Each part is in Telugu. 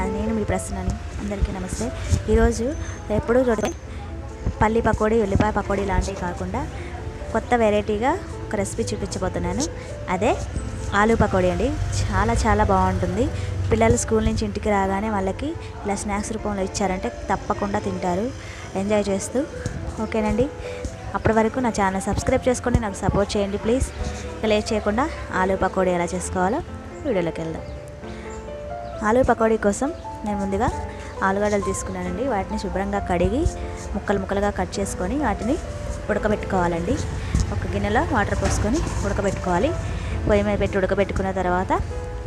అది నేను మీ ప్రశ్నని అందరికీ నమస్తే. ఈరోజు ఎప్పుడు చూడే పల్లి పకోడీ ఉల్లిపాయ పకోడీ లాంటివి కాకుండా కొత్త వెరైటీగా ఒక రెసిపీ చూపించబోతున్నాను. అదే ఆలు పకోడీ అండి. చాలా చాలా బాగుంటుంది. పిల్లలు స్కూల్ నుంచి ఇంటికి రాగానే వాళ్ళకి ఇలా స్నాక్స్ రూపంలో ఇచ్చారంటే తప్పకుండా తింటారు. ఎంజాయ్ చేస్తూ. ఓకేనండి. అప్పటి వరకు నా ఛానల్ సబ్స్క్రైబ్ చేసుకోండి నాకు సపోర్ట్ చేయండి ప్లీజ్. లేట్ చేయకుండా ఆలూ పకోడీ ఎలా చేసుకోవాలో వీడియోలోకి వెళ్దాం. ఆలూ పకోడీ కోసం నేను ముందుగా ఆలుగడ్డలు తీసుకున్నానండి. వాటిని శుభ్రంగా కడిగి ముక్కలు ముక్కలుగా కట్ చేసుకొని వాటిని ఉడకబెట్టుకోవాలండి. ఒక గిన్నెలో వాటర్ పోసుకొని ఉడకబెట్టుకోవాలి. పొయ్యి మీద పెట్టి ఉడకబెట్టుకున్న తర్వాత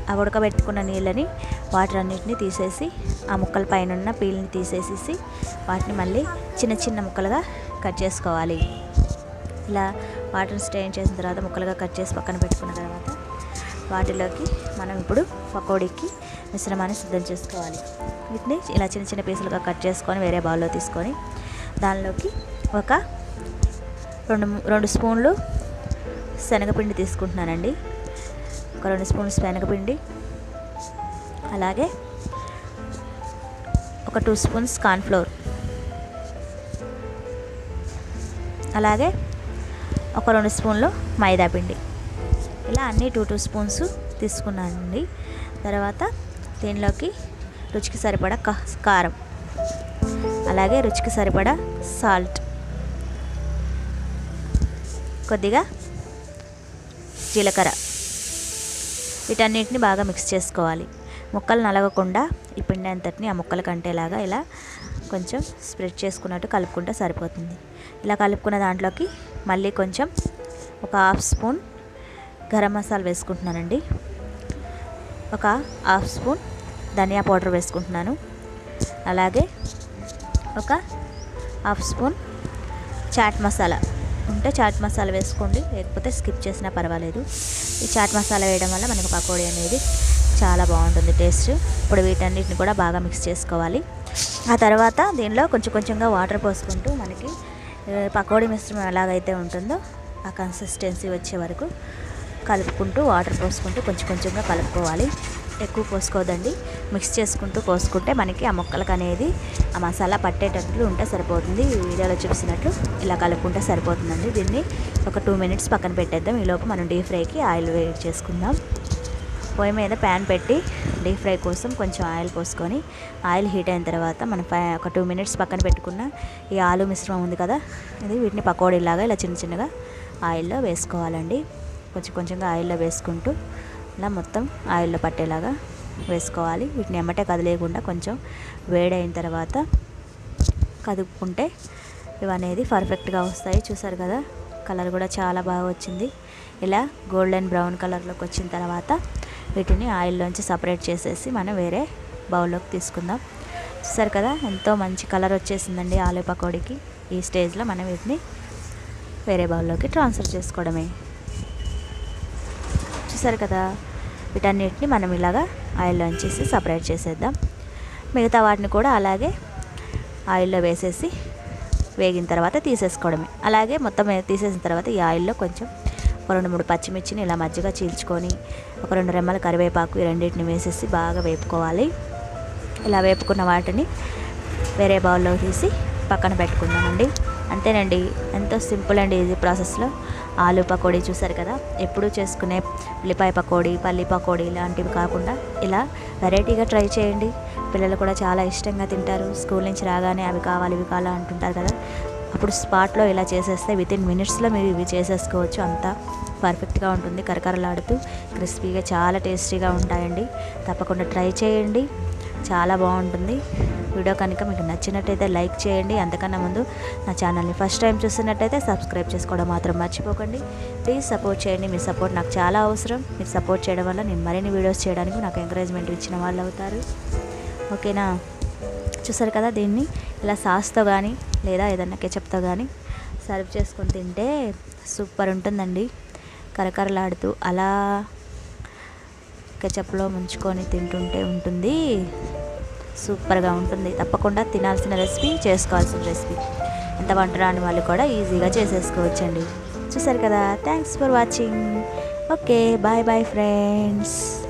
ఆ ఉడకబెట్టుకున్న నీళ్ళని వాటర్ అన్నిటిని తీసేసి ఆ ముక్కల పైన ఉన్న పీల్ని తీసేసేసి వాటిని మళ్ళీ చిన్న చిన్న ముక్కలుగా కట్ చేసుకోవాలి. ఇలా వాటర్ స్టేన్ చేసిన తర్వాత ముక్కలుగా కట్ చేసి పక్కన పెట్టుకున్న తర్వాత వాటిలోకి మనం ఇప్పుడు పకోడీకి మిశ్రమాన్ని సిద్ధం చేసుకోవాలి. వీటిని ఇలా చిన్న చిన్న పీసులుగా కట్ చేసుకొని వేరే బౌల్లో తీసుకొని దానిలోకి ఒక రెండు రెండు స్పూన్లు శనగపిండి తీసుకుంటున్నానండి. ఒక రెండు స్పూన్స్ శనగపిండి. అలాగే ఒక టూ స్పూన్స్ కార్న్ఫ్లోర్. అలాగే ఒక రెండు స్పూన్లు మైదా పిండి ఇలా అన్నీ టూ టూ స్పూన్స్ తీసుకున్నానండి. తర్వాత దీనిలోకి రుచికి సరిపడా కారం. అలాగే రుచికి సరిపడా సాల్ట్. కొద్దిగా జీలకర్ర. వీటన్నిటిని బాగా మిక్స్ చేసుకోవాలి. ముక్కలు నలగకుండా ఈ పిండి అంతటిని ఆ ముక్కలు కంటేలాగా ఇలా కొంచెం స్ప్రెడ్ చేసుకున్నట్టు కలుపుకుంటే సరిపోతుంది. ఇలా కలుపుకున్న దాంట్లోకి మళ్ళీ కొంచెం ఒక హాఫ్ స్పూన్ గరం మసాలా వేసుకుంటున్నానండి. ఒక హాఫ్ స్పూన్ ధనియా పౌడర్ వేసుకుంటున్నాను. అలాగే ఒక హాఫ్ స్పూన్ చాట్ మసాలా. ఉంటే చాట్ మసాలా వేసుకోండి లేకపోతే స్కిప్ చేసినా పర్వాలేదు. ఈ చాట్ మసాలా వేయడం వల్ల మనకు పకోడీ అనేది చాలా బాగుంటుంది టేస్ట్. ఇప్పుడు వీటన్నిటిని కూడా బాగా మిక్స్ చేసుకోవాలి. ఆ తర్వాత దీనిలో కొంచెం కొంచెంగా వాటర్ పోసుకుంటూ మనకి పకోడీ మిశ్రమం ఎలాగైతే ఉంటుందో ఆ కన్సిస్టెన్సీ వచ్చే వరకు కలుపుకుంటూ వాటర్ పోసుకుంటూ కొంచెం కొంచెంగా కలుపుకోవాలి. ఎక్కువ పోసుకోదండి. మిక్స్ చేసుకుంటూ పోసుకుంటే మనకి ఆ మొక్కలకు అనేది ఆ మసాలా పట్టేటట్లు ఉంటే సరిపోతుంది. ఈ వీడియోలో చూసినట్లు ఇలా కలుపుకుంటే సరిపోతుందండి. దీన్ని ఒక టూ మినిట్స్ పక్కన పెట్టేద్దాం. ఈలోపు మనం డీప్ ఫ్రైకి ఆయిల్ వేడి చేసుకుందాం. పొయ్యి మీద ప్యాన్ పెట్టి డీప్ ఫ్రై కోసం కొంచెం ఆయిల్ పోసుకొని ఆయిల్ హీట్ అయిన తర్వాత మనం ఒక టూ మినిట్స్ పక్కన పెట్టుకున్న ఈ ఆలు మిశ్రమం ఉంది కదా ఇది వీటిని పకోడీలాగా ఇలా చిన్న చిన్నగా ఆయిల్లో వేసుకోవాలండి. కొంచెం కొంచెంగా ఆయిల్లో వేసుకుంటూ ఇలా మొత్తం ఆయిల్లో పట్టేలాగా వేసుకోవాలి. వీటిని ఎమ్మటే కదిలేయకుండా కొంచెం వేడైన తర్వాత కదుపుకుంటే ఇవనేది పర్ఫెక్ట్గా వస్తాయి. చూసారు కదా కలర్ కూడా చాలా బాగా వచ్చింది. ఇలా గోల్డెన్ బ్రౌన్ కలర్లోకి వచ్చిన తర్వాత వీటిని ఆయిల్లోంచి సపరేట్ చేసేసి మనం వేరే బౌల్లోకి తీసుకుందాం. చూసారు కదా ఎంతో మంచి కలర్ వచ్చేసిందండి ఆలు పకోడీకి. ఈ స్టేజ్లో మనం వీటిని వేరే బౌల్లోకి ట్రాన్స్ఫర్ చేసుకోవడమే. చూసారు కదా. వీటన్నిటిని మనం ఇలాగా ఆయిల్లో చేసి సపరేట్ చేసేద్దాం. మిగతా వాటిని కూడా అలాగే ఆయిల్లో వేసేసి వేగిన తర్వాత తీసేసుకోవడమే. అలాగే మొత్తం తీసేసిన తర్వాత ఈ ఆయిల్లో కొంచెం ఒక రెండు మూడు పచ్చిమిర్చిని ఇలా మజ్జిగ చీల్చుకొని ఒక రెండు రెమ్మల కరివేపాకు ఈ రెండింటిని వేసేసి బాగా వేపుకోవాలి. ఇలా వేపుకున్న వాటిని వేరే బౌల్లో తీసి పక్కన పెట్టుకుందామండి. అంతేనండి. ఎంతో సింపుల్ అండ్ ఈజీ ప్రాసెస్లో. ఆలు పకోడీ చూసారు కదా? ఎప్పుడు చేసుకునే ఉల్లిపాయ పకోడీ పల్లి పకోడీ ఇలాంటివి కాకుండా ఇలా వెరైటీగా ట్రై చేయండి. పిల్లలు కూడా చాలా ఇష్టంగా తింటారు. స్కూల్ నుంచి రాగానే అవి కావాలి ఇవి కావాలి అంటుంటారు కదా? అప్పుడు స్పాట్లో ఇలా చేసేస్తే వితిన్ మినిట్స్లో మీరు ఇవి చేసేసుకోవచ్చు. అంతా పర్ఫెక్ట్గా ఉంటుంది. కరకరలాడుతూ క్రిస్పీగా చాలా టేస్టీగా ఉంటాయండి. తప్పకుండా ట్రై చేయండి. చాలా బాగుంటుంది. వీడియో కనుక మీకు నచ్చినట్టయితే లైక్ చేయండి. అంతకన్నా ముందు నా ఛానల్ని ఫస్ట్ టైం చూస్తున్నట్టయితే సబ్స్క్రైబ్ చేసుకోవడం మాత్రం మర్చిపోకండి. ప్లీజ్ సపోర్ట్ చేయండి. మీ సపోర్ట్ నాకు చాలా అవసరం. మీరు సపోర్ట్ చేయడం వల్ల నేను మరిన్ని వీడియోస్ చేయడానికి నాకు ఎంకరేజ్మెంట్ ఇచ్చిన వాళ్ళు అవుతారు. ఓకేనా? చూసారు కదా దీన్ని? ఇలా సాస్తో కానీ లేదా ఏదన్నా కెచప్తో కానీ సర్వ్ చేసుకొని తింటే సూపర్ ఉంటుందండి. కరకరలాడుతూ అలా కెచప్లో ముంచుకొని తింటుంటే ఉంటుంది. సూపర్గా ఉంటుంది. తప్పకుండా తినాల్సిన రెసిపీ చేసుకోవాల్సిన రెసిపీ. ఎంత వంట రాని వాళ్ళు కూడా ఈజీగా చేసేసుకోవచ్చండి. చూసారు కదా? Thanks for watching okay bye bye friends